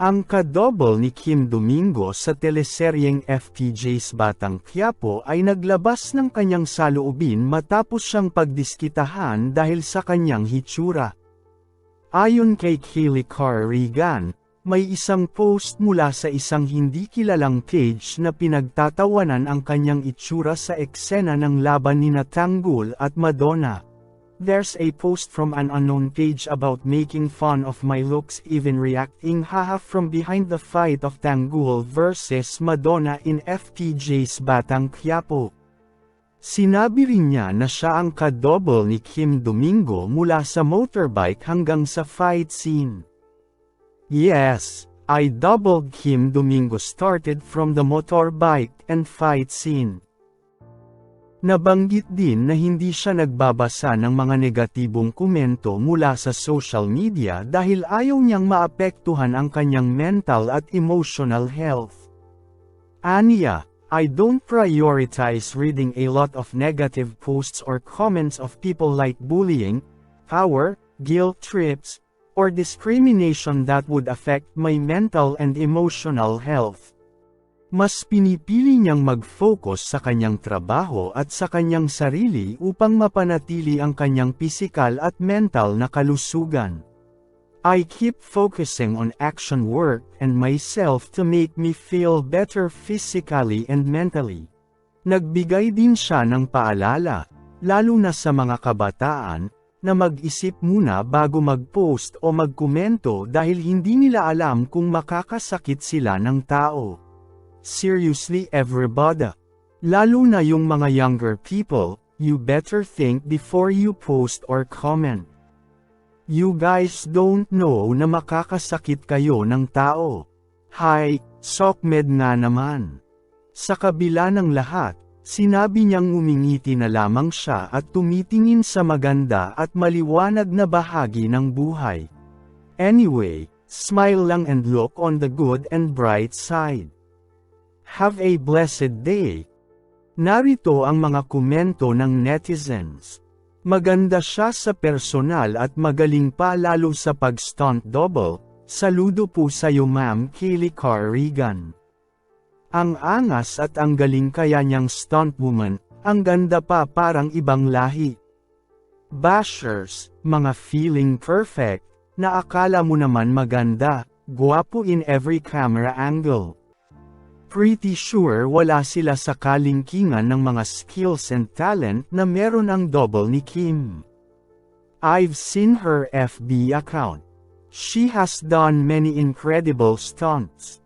Ang kadouble ni Kim Domingo sa teleseryeng FTJ's Batang Quiapo ay naglabas ng kanyang saloobin matapos siyang pagdiskitahan dahil sa kanyang hitsura. Ayon kay Kaylee Carrigan, may isang post mula sa isang hindi kilalang page na pinagtatawanan ang kanyang itsura sa eksena ng laban ni Tanggol at Madonna. There's a post from an unknown page about making fun of my looks even reacting haha from behind the fight of Tanggol versus Madonna in FTJ's Batang Quiapo. Sinabi rin niya na siya ang kadouble ni Kim Domingo mula sa motorbike hanggang sa fight scene. Yes, I doubled Kim Domingo started from the motorbike and fight scene. Nabanggit din na hindi siya nagbabasa ng mga negatibong komento mula sa social media dahil ayaw niyang maapektuhan ang kanyang mental at emotional health. Aniya, I don't prioritize reading a lot of negative posts or comments of people like bullying, power, guilt trips, or discrimination that would affect my mental and emotional health. Mas pinipili niyang mag-focus sa kanyang trabaho at sa kanyang sarili upang mapanatili ang kanyang pisikal at mental na kalusugan. I keep focusing on action work and myself to make me feel better physically and mentally. Nagbigay din siya ng paalala, lalo na sa mga kabataan, na mag-isip muna bago mag-post o magkomento dahil hindi nila alam kung makakasakit sila ng tao. Seriously everybody. Lalo na yung mga younger people, you better think before you post or comment. You guys don't know na makakasakit kayo ng tao. Hi, Sokmed nga naman. Sa kabila ng lahat, sinabi niyang umingiti na lamang siya at tumitingin sa maganda at maliwanag na bahagi ng buhay. Anyway, smile lang and look on the good and bright side. Have a blessed day. Narito ang mga komento ng netizens. Maganda siya sa personal at magaling pa lalo sa pag-stunt double. Saludo po sa iyo ma'am Kaylee Carrigan. Ang angas at ang galing kaya niyang stunt woman, ang ganda pa parang ibang lahi. Bashers, mga feeling perfect, na akala mo naman maganda, guwapo in every camera angle. Pretty sure wala sila sa kalingkingan ng mga skills and talent na meron ang double ni Kim. I've seen her FB account. She has done many incredible stunts.